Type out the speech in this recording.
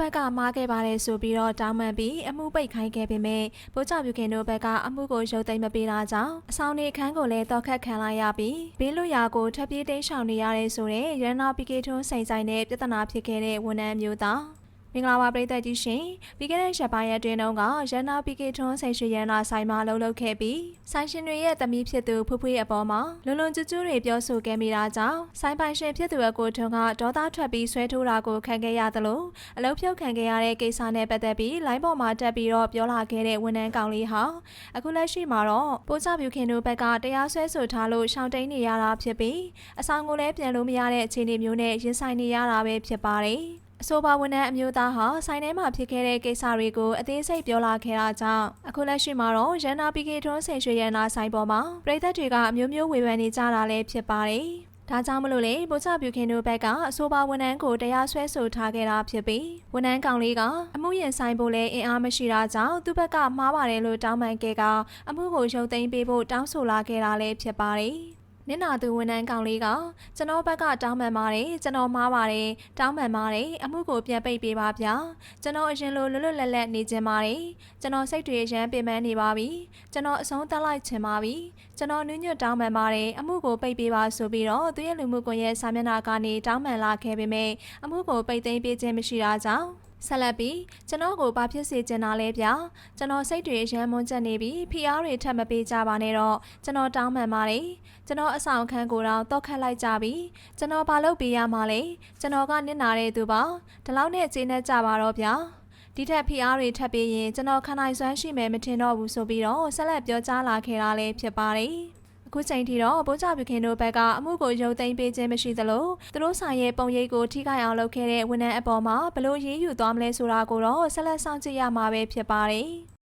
ဘက်ကမှားခဲ့ပါတယ်ဆိုပြီးတော့တောင်းပန်ပြီးအမှုပိတ်ခိုင်းခဲ့ပေမဲ့ဗိုလ်ချုပ်ပြုခင်တို့ဘက်ကအမှုကိုရုပ်သိမ်းမပေးတာကြောင့်အဆောင်နေခန်းကိုလည်းတော့ခတ်ခံလိုက်ရပြီးဘေးလွတ်ရာကိုထပ်ပြေးတိမ်းရှောင်နေရတဲ့ဆိုတဲ့ရန်နာပီကေထွန်းစိန်ဆိုင်တဲ့ပြဿနာဖြစ်ခဲ့တဲ့ဝန်ထမ်းမျိုးသား မင်္ဂလာပါပရိသတ်ကြီးရှင်ပြီးခဲ့တဲ့ရက်ပိုင်းရက်တွင်တုန်းကရန်နာပီကေထွန်းဆိုင်ရှိရန်နာဆိုင်မှာလှုပ်လှုပ်ခဲ့ပြီးဆိုင်ရှင်တွေရဲ့သမီးဖြစ်သူဖွဖွေးအပေါ်မှာလွန်လွန်ကျူးကျူးတွေပြောဆိုခဲ့မိတာကြောင့်ဆိုင်ပိုင်ရှင်ဖြစ်သူအကိုထွန်းကဒေါသထွက်ပြီးဆွဲထိုးတာကိုခံခဲ့ရသလိုအလုတ်ဖြုတ်ခံခဲ့ရတဲ့ကိစ္စနဲ့ပတ်သက်ပြီးလိုင်းပေါ်မှာတက်ပြီးတော့ပြောလာခဲ့တဲ့ဝန်ထမ်းကောင်လေးဟာအခုလက်ရှိမှာတော့ပိုးချပြူခင်တို့ဘက်ကတရားစွဲဆိုထားလို့ရှောင်တိန်နေရတာဖြစ်ပြီးအဆောင်ကိုလည်းပြန်လို့မရတဲ့အခြေအနေမျိုးနဲ့ရင်ဆိုင်နေရတာပဲဖြစ်ပါတယ် အဆိုပါဝန်ထမ်းအမျိုးသားဟာဆိုင်ထဲမှာဖြစ်ခဲ့တဲ့ကိစ္စတွေကိုအသေးစိတ်ပြောလာခဲ့တာကြောင့်အခုလက်ရှိမှာတော့ရန်နာပီကေထွန်းဆင်ရွှေရန်နာဆိုင်ပေါ်မှာပြည်သက်တွေကအမျိုးမျိုးဝေဖန်နေကြတာလည်းဖြစ်ပါတယ်။ဒါကြောင့်မလို့လေဗိုလ်ချပြူခင်တို့ဘက်ကအဆိုပါဝန်ထမ်းကိုတရားစွဲဆိုထားခဲ့တာဖြစ်ပြီးဝန်ထမ်းကောင်လေးကအမှုရင်ဆိုင်ဖို့လည်းအင်အားမရှိတာကြောင့်သူ့ဘက်ကမှားပါတယ်လို့တောင်းပန်ခဲ့ကအမှုကိုရုပ်သိမ်းပေးဖို့တောင်းဆိုလာခဲ့တာလည်းဖြစ်ပါတယ်။ နင်နာသူဝန်ထမ်းကောင်လေးကကျွန်တော်ဘက်ကတောင်းပန်ပါတယ်ကျွန်တော်မှားပါတယ်တောင်းပန်ပါတယ်အမှုကိုပြန်ပိတ်ပေးပါဗျာကျွန်တော်အရင်လိုလွတ်လွတ်လပ်လပ်နေခြင်းပါတယ်ကျွန်တော်စိတ်တွေရမ်းပင်ပန်းနေပါပြီကျွန်တော်အဆုံးသတ်လိုက်ခြင်းပါပြီကျွန်တော်နွညွတ်တောင်းပန်ပါတယ်အမှုကိုပိတ်ပေးပါဆိုပြီးတော့သူရဲ့လူမှုကွန်ရက်စာမျက်နှာကနေတောင်းပန်လာခဲ့ပေမဲ့အမှုကိုပိတ်သိမ်းပေးခြင်းမရှိတာကြောင့် ဆက်လက်ပြီးကျွန်တော်ကိုဘာဖြစ်စေချင်တာလဲဗျာကျွန်တော်စိတ်တွေရမ်းမွန်းချက်နေပြီးဖိအားတွေထပ်မပေးကြပါနဲ့တော့ကျွန်တော်တောင်းပန်ပါတယ်ကျွန်တော်အဆောင်ခန်းကိုတော့တော့ခတ်လိုက်ကြပြီကျွန်တော်ဘာလုပ်ပေးရမှာလဲကျွန်တော်ကနစ်နာတဲ့သူပါဒီလောက်နဲ့ခြေနဲ့ကြပါတော့ဗျာဒီထက်ဖိအားတွေထပ်ပေးရင်ကျွန်တော်ခံနိုင်စွမ်းရှိမယ်မထင်တော့ဘူးဆိုပြီးတော့ဆက်လက်ပြောကြားလာခဲ့တာလည်းဖြစ်ပါတယ် အခုချိန်ထိတော့ဗိုလ်ချပြခင်တို့ဘက်ကအမှုကိုရုပ်သိမ်းပေးခြင်းမရှိသလိုသူတို့ဆိုင်ရဲ့ပုံရိပ်ကိုထိခိုက်အောင်လုပ်ခဲ့တဲ့ဝန်ထမ်းအပေါ်မှာဘလို့ရေးယူသွားမလဲဆိုတာကိုတော့ဆက်လက်စောင့်ကြည့်ရမှာပဲဖြစ်ပါတယ်။